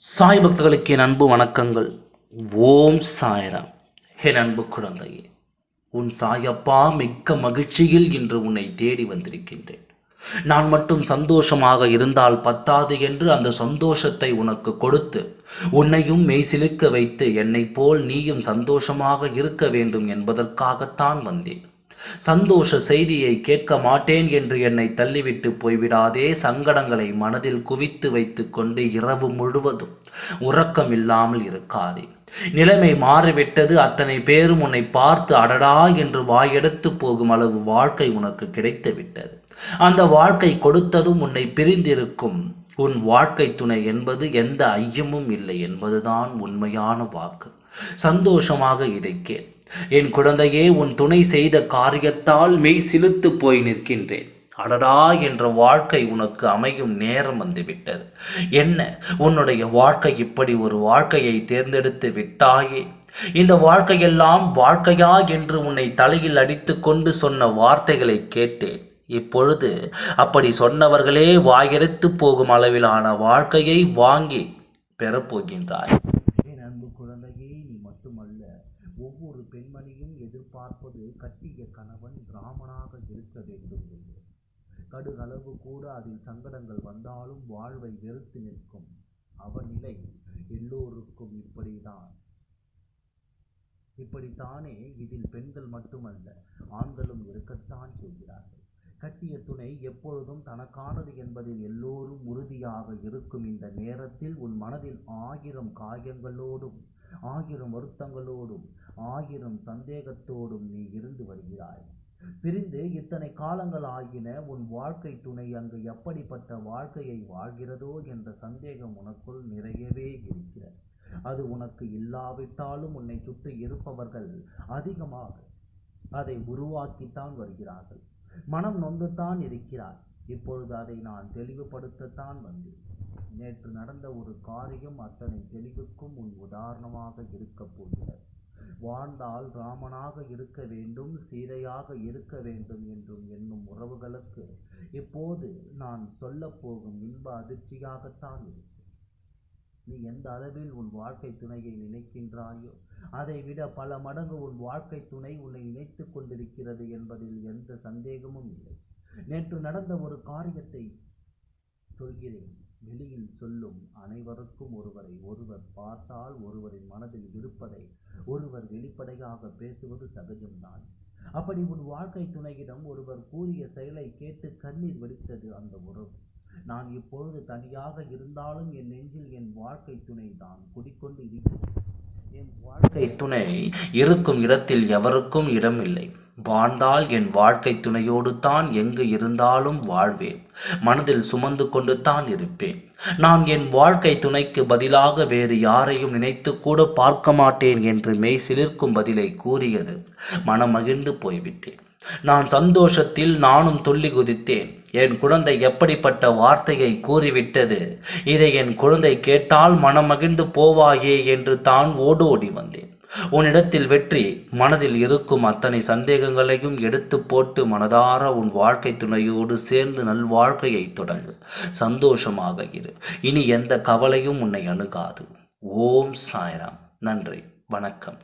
சாய் பக்தர்களுக்கு என் அன்பு வணக்கங்கள். ஓம் சாய்ராம். என் அன்பு குழந்தையே உன் சாயப்பா மிக்க மகிழ்ச்சியில் இன்று உன்னை தேடி வந்திருக்கின்றேன். நான் மட்டும் சந்தோஷமாக இருந்தால் பத்தாது என்று அந்த சந்தோஷத்தை உனக்கு கொடுத்து உன்னையும் மெய்சிலுக்க வைத்து என்னைப் போல் நீயும் சந்தோஷமாக இருக்க வேண்டும் என்பதற்காகத்தான் வந்தேன். சந்தோஷ செய்தியை கேட்க மாட்டேன் என்று என்னை தள்ளிவிட்டு போய்விடாதே சங்கடங்களை மனதில் குவித்து வைத்துக்கொண்டு இரவு முழுவதும். உறக்கம் இல்லாமல் இருக்காதே. நிலைமை மாறிவிட்டது. அத்தனை பேரும் உன்னை பார்த்து அடடா என்று வாயெடுத்து போகும் அளவு வாழ்க்கை உனக்கு கிடைத்து விட்டது அந்த வாழ்க்கை கொடுத்ததும் உன்னை பிரிந்திருக்கும். உன் வாழ்க்கை துணை என்பது எந்த ஐயமும் இல்லை என்பதுதான் உண்மையான வாக்கு. சந்தோஷமாக இதை கேள் என் குழந்தையே உன் துணை செய்த காரியத்தால் மெய் சிலுத்து போய் நிற்கின்றேன். அடடா என்ற வாழ்க்கை உனக்கு அமையும் நேரம் வந்துவிட்டது. என்ன உன்னுடைய வாழ்க்கை இப்படி ஒரு வாழ்க்கையை தேர்ந்தெடுத்து விட்டாயே? இந்த வாழ்க்கையெல்லாம் வாழ்க்கையா என்று உன்னை தலையில் அடித்து கொண்டு சொன்ன வார்த்தைகளை கேட்டேன். இப்பொழுது அப்படி சொன்னவர்களே வாயெடுத்து போகும் அளவிலான வாழ்க்கையை வாங்கி பெறப்போகின்றாய் என் அன்பு குழந்தையே நீ மட்டுமல்ல ஒவ்வொரு பெண்மணியும் எதிர்பார்ப்பது கட்டிய கணவன் ராமனாக இருக்க வேண்டும் என்று. கடுகளவு கூட அதில் சங்கடங்கள் வந்தாலும் வாழ்வை வெறுத்து நிற்கும். அவநிலை எல்லோருக்கும் இப்படிதான். இப்படித்தானே இதில் பெண்கள் மட்டுமல்ல ஆண்களும் இருக்கத்தான் செய்கிறார்கள். கட்டிய துணை எப்பொழுதும் தனக்கானது என்பதில் எல்லோரும் உறுதியாக இருக்கும் இந்த நேரத்தில் உன் மனதில் ஆயிரம் காயங்களோடும் ஆயிரம் வருத்தங்களோடும் ஆயிரம் சந்தேகத்தோடும் நீ இருந்து வருகிறாய். பிரிந்து இத்தனை காலங்கள் ஆகின உன் வாழ்க்கை துணை அங்கு எப்படிப்பட்ட வாழ்க்கையை வாழ்கிறதோ என்ற சந்தேகம் உனக்குள் நிறையவே இருக்கிறது. அது உனக்கு இல்லாவிட்டாலும் உன்னை சுற்றி இருப்பவர்கள் அதிகமாக அதை உருவாக்கித்தான் வருகிறார்கள். மனம் நொந்துத்தான் இருக்கிறார். இப்பொழுது அதை நான் தெளிவுபடுத்தத்தான் வந்தேன். நேற்று நடந்த ஒரு காரியம் அத்தனை தெளிவுக்கும் உன் உதாரணமாக இருக்கப் போகிறது. வாழ்ந்தால் ராமனாக இருக்க வேண்டும் சீதையாக இருக்க வேண்டும் என்றும் என்னும் உறவுகளுக்கு இப்போது நான் சொல்லப் போகும் இன்ப அதிர்ச்சியாகத்தான் இருக்கும் நீ எந்த அளவில் உன் வாழ்க்கை துணையை நினைக்கின்றாயோ அதை விட பல மடங்கு உன் வாழ்க்கை துணை உன்னை இணைத்து கொண்டிருக்கிறது என்பதில் எந்த சந்தேகமும் இல்லை. நேற்று நடந்த ஒரு காரியத்தை சொல்கிறேன். வெளியில் சொல்லும் அனைவருக்கும் ஒருவரை ஒருவர் பார்த்தால் ஒருவரின் மனதில் இருப்பதை ஒருவர் வெளிப்படையாக பேசுவது சகஜம்தான். அப்படி உன் வாழ்க்கை துணையிடம் ஒருவர் கூறிய செயலை கேட்டு கண்ணீர் வெடித்தது அந்த உறவு. நான் இப்பொழுது தனியாக இருந்தாலும் என் நெஞ்சில் என் வாழ்க்கை துணை தான் குடிக்கொண்டு இருக்கிறேன். என் வாழ்க்கை துணை இருக்கும் இடத்தில் எவருக்கும் இடமில்லை. வாழ்ந்தால் என் வாழ்க்கை துணையோடு தான் எங்கு இருந்தாலும் வாழ்வேன். மனதில் சுமந்து கொண்டு தான் இருப்பேன். நான் என் வாழ்க்கை துணைக்கு பதிலாக வேறு யாரையும் நினைத்து கூட பார்க்க மாட்டேன் என்று மெய் சிலிர்க்கும் பதிலை கூறியது மனம் மகிழ்ந்து போய்விட்டேன். நான் சந்தோஷத்தில் நானும் துள்ளி குதித்தேன். என் குழந்தை எப்படிப்பட்ட வார்த்தையை கூறிவிட்டது? இதை என் குழந்தை கேட்டால் மனமகிழ்ந்து போவாயே என்று தான் ஓடோடி வந்தேன். உன்னிடத்தில் வெற்றி மனதில் இருக்கும் அத்தனை சந்தேகங்களையும் எடுத்து போட்டு மனதார உன் வாழ்க்கை துணையோடு சேர்ந்து நல்வாழ்க்கையை தொடங்கு. சந்தோஷமாக இரு. இனி எந்த கவலையும் உன்னை அணுகாது. ஓம் சாய்ராம். நன்றி. வணக்கம்.